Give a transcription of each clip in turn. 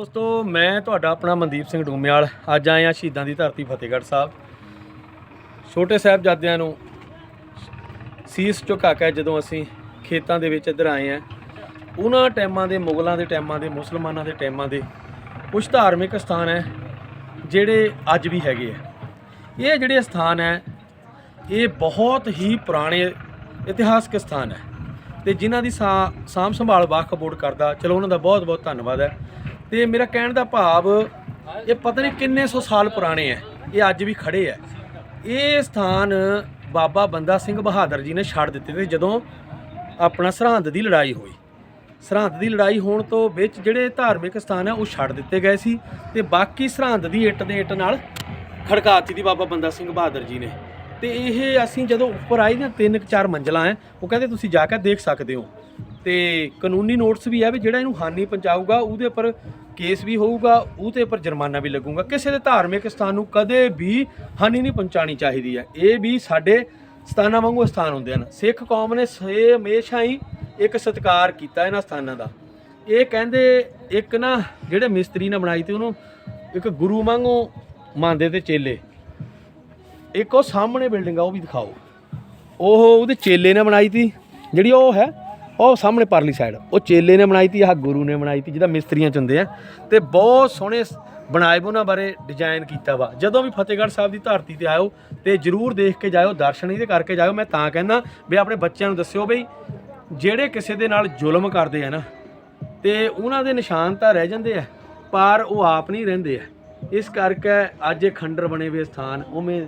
ਦੋਸਤੋ, ਮੈਂ ਤੁਹਾਡਾ ਆਪਣਾ ਮਨਦੀਪ ਸਿੰਘ ਡੂਮਿਆਲ। ਅੱਜ ਆਏ ਆ ਸ਼ਹੀਦਾਂ ਦੀ ਧਰਤੀ ਫਤਿਹਗੜ੍ਹ ਸਾਹਿਬ। ਛੋਟੇ ਸਾਹਿਬਜ਼ਾਦਿਆਂ ਨੂੰ ਸੀਸ ਝੁਕਾ ਕੇ ਜਦੋਂ ਅਸੀਂ ਖੇਤਾਂ ਦੇ ਵਿੱਚ ਇੱਧਰ ਆਏ ਆ ਉਹਨਾਂ ਟਾਈਮਾਂ ਦੇ, ਮੁਗਲਾਂ ਦੇ ਟਾਈਮਾਂ ਦੇ, ਮੁਸਲਮਾਨਾਂ ਦੇ ਟਾਈਮਾਂ ਦੇ ਕੁਝ ਧਾਰਮਿਕ ਸਥਾਨ ਹੈ, ਜਿਹੜੇ ਅੱਜ ਵੀ ਹੈਗੇ ਆ। ਇਹ ਜਿਹੜੇ ਸਥਾਨ ਹੈ, ਇਹ ਬਹੁਤ ਹੀ ਪੁਰਾਣੇ ਇਤਿਹਾਸਕ ਸਥਾਨ ਹੈ। ਤੇ ਜਿਨ੍ਹਾਂ ਦੀ ਸਾ- ਸਾਂਭ ਸੰਭਾਲ ਵਾਕ ਬੋਰਡ ਕਰਦਾ, ਚਲੋ ਉਹਨਾਂ ਦਾ ਬਹੁਤ ਬਹੁਤ ਧੰਨਵਾਦ ਹੈ। ਤੇ ਮੇਰਾ ਕਹਿਣ ਦਾ ਭਾਵ, ਇਹ ਪਤਾ ਨਹੀਂ ਕਿੰਨੇ ਸੌ ਸਾਲ ਪੁਰਾਣੇ ਹੈ ਇਹ ਅੱਜ ਵੀ ਖੜੇ ਹੈ ਇਹ ਸਥਾਨ ਬਾਬਾ ਬੰਦਾ ਸਿੰਘ ਬਹਾਦਰ ਜੀ ਨੇ ਛੱਡ ਦਿੱਤੇ ਤੇ ਜਦੋਂ ਆਪਣਾ ਸਰਹੰਦ ਦੀ ਲੜਾਈ ਹੋਈ। ਸਰਹੰਦ ਦੀ ਲੜਾਈ ਹੋਣ ਤੋਂ ਵਿੱਚ ਜਿਹੜੇ ਧਾਰਮਿਕ ਸਥਾਨ ਹੈ ਉਹ ਛੱਡ ਦਿੱਤੇ ਗਏ ਸੀ ਤੇ ਬਾਕੀ ਸਰਹੰਦ ਦੀ ਇੱਟ ਦੇ ਇੱਟ ਨਾਲ ਖੜਕਾਤੀ ਦੀ ਬਾਬਾ ਬੰਦਾ ਸਿੰਘ ਬਹਾਦਰ ਜੀ ਨੇ। ਤੇ ਇਹ ਅਸੀਂ ਜਦੋਂ ਉੱਪਰ ਆਏ ਨਾ, ਤਿੰਨ ਕੁ ਚਾਰ ਮੰਜ਼ਲਾਂ ਹੈ ਉਹ ਕਹਿੰਦੇ ਤੁਸੀਂ ਜਾ ਕੇ ਦੇਖ ਸਕਦੇ ਹੋ। ਤੇ ਕਾਨੂੰਨੀ ਨੋਟਿਸ ਵੀ ਹੈ ਵੀ ਜਿਹੜਾ ਇਹਨੂੰ ਹਾਨੀ ਪਹੁੰਚਾਊਗਾ, ਉਹਦੇ ਉੱਪਰ ਕੇਸ ਵੀ ਹੋਊਗਾ, ਉਹਦੇ ਉੱਪਰ ਜੁਰਮਾਨਾ ਵੀ ਲੱਗੂਗਾ। ਕਿਸੇ ਦੇ ਧਾਰਮਿਕ ਸਥਾਨ ਨੂੰ ਕਦੇ ਵੀ ਹਾਨੀ ਨਹੀਂ ਪਹੁੰਚਾਣੀ ਚਾਹੀਦੀ ਹੈ। ਇਹ ਵੀ ਸਾਡੇ ਸਥਾਨਾਂ ਵਾਂਗੂ ਸਥਾਨ ਹੁੰਦੇ ਹਨ। ਸਿੱਖ ਕੌਮ ਨੇ ਸੇ ਹਮੇਸ਼ਾ ਹੀ ਇੱਕ ਸਤਿਕਾਰ ਕੀਤਾ ਇਹਨਾਂ ਸਥਾਨਾਂ ਦਾ। ਇਹ ਕਹਿੰਦੇ ਇੱਕ ਨਾ ਜਿਹੜੇ ਮਿਸਤਰੀ ਨੇ ਬਣਾਈ ਤੇ, ਉਹਨੂੰ ਇੱਕ ਗੁਰੂ ਵਾਂਗੂ ਮੰਨਦੇ ਤੇ ਚੇਲੇ। ਇੱਕ ਉਹ ਸਾਹਮਣੇ ਬਿਲਡਿੰਗ ਆ, ਉਹ ਵੀ ਦਿਖਾਓ। ਉਹ ਉਹਦੇ ਚੇਲੇ ਨੇ ਬਣਾਈ ਤੀ। ਜਿਹੜੀ ਉਹ ਹੈ ਉਹ ਸਾਹਮਣੇ ਪਰਲੀ ਸਾਈਡ ਉਹ ਚੇਲੇ ਨੇ ਬਣਾਈ ਤੀ, ਆਹ ਗੁਰੂ ਨੇ ਬਣਾਈ ਤੀ, ਜਿਹਦਾ ਮਿਸਤਰੀਆਂ ਚ ਹੁੰਦੇ ਆ। ਤੇ ਬਹੁਤ ਸੋਹਣੇ ਬਣਾਏ ਵੇ ਉਹਨਾਂ ਬਾਰੇ ਡਿਜ਼ਾਈਨ ਕੀਤਾ ਵਾ। ਜਦੋਂ ਵੀ ਫਤਿਹਗੜ੍ਹ ਸਾਹਿਬ ਦੀ ਧਰਤੀ ਤੇ ਆਇਓ ਤੇ ਜਰੂਰ ਦੇਖ ਕੇ ਜਾਇਓ, ਦਰਸ਼ਨ ਇਹਦੇ ਕਰਕੇ ਜਾਇਓ। ਮੈਂ ਤਾਂ ਕਹਿੰਦਾ ਵੀ ਆਪਣੇ ਬੱਚਿਆਂ ਨੂੰ ਦੱਸਿਓ ਬਈ, ਜਿਹੜੇ ਕਿਸੇ ਦੇ ਨਾਲ ਜ਼ੁਲਮ ਕਰਦੇ ਆ ਨਾ, ਤੇ ਉਹਨਾਂ ਦੇ ਨਿਸ਼ਾਨ ਤਾਂ ਰਹਿ ਜਾਂਦੇ ਆ, ਪਰ ਉਹ ਆਪ ਨਹੀਂ ਰਹਿੰਦੇ ਆ। ਇਸ ਕਰਕੇ ਅੱਜ ਇਹ ਖੰਡਰ ਬਣੇ ਹੋਏ ਸਥਾਨ, ਉਵੇਂ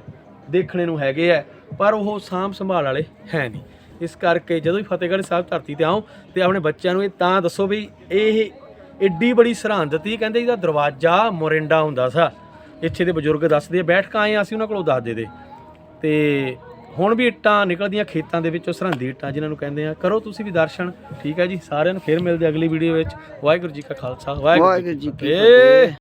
ਦੇਖਣੇ ਨੂੰ ਹੈਗੇ ਆ, ਪਰ ਉਹ ਸਾਂਭ ਸੰਭਾਲ ਵਾਲੇ ਹੈ ਨਹੀਂ। ਇਸ ਕਰਕੇ ਜਦੋਂ ਵੀ ਫਤਿਹਗੜ੍ਹ ਸਾਹਿਬ ਧਰਤੀ ਤੇ ਆਓ ਤੇ ਆਪਣੇ ਬੱਚਿਆਂ ਨੂੰ ਇਹ ਤਾਂ ਦੱਸੋ ਵੀ ਇਹ ਏਡੀ ਬੜੀ ਸਰਹੰਦ ਤੀ ਕਹਿੰਦੇ ਇਹਦਾ ਦਰਵਾਜ਼ਾ ਮੋਰਿੰਡਾ ਹੁੰਦਾ ਸਾ। ਇੱਥੇ ਦੇ ਬਜ਼ੁਰਗ ਦੱਸਦੇ ਆ ਬੈਠ ਕੇ ਆਏ ਅਸੀਂ ਉਹਨਾਂ ਕੋਲੋਂ ਦੱਸਦੇ ਦੇ ਤੇ ਹੁਣ ਵੀ ਇੱਟਾਂ ਨਿਕਲਦੀਆਂ ਖੇਤਾਂ ਦੇ ਵਿੱਚੋਂ ਸਰਹੰਦੀ ਇੱਟਾਂ ਜਿਨ੍ਹਾਂ ਨੂੰ ਕਹਿੰਦੇ ਆ। ਕਰੋ ਤੁਸੀਂ ਵੀ ਦਰਸ਼ਨ ਠੀਕ ਹੈ ਜੀ? ਸਾਰਿਆਂ ਨੂੰ ਫਿਰ ਮਿਲਦੇ ਅਗਲੀ ਵੀਡੀਓ ਵਿੱਚ। ਵਾਹਿਗੁਰੂ ਜੀ ਕਾ ਖਾਲਸਾ ਵਾਹਿਗੁਰੂ ਜੀ ਕੀ ਫਤਿਹ।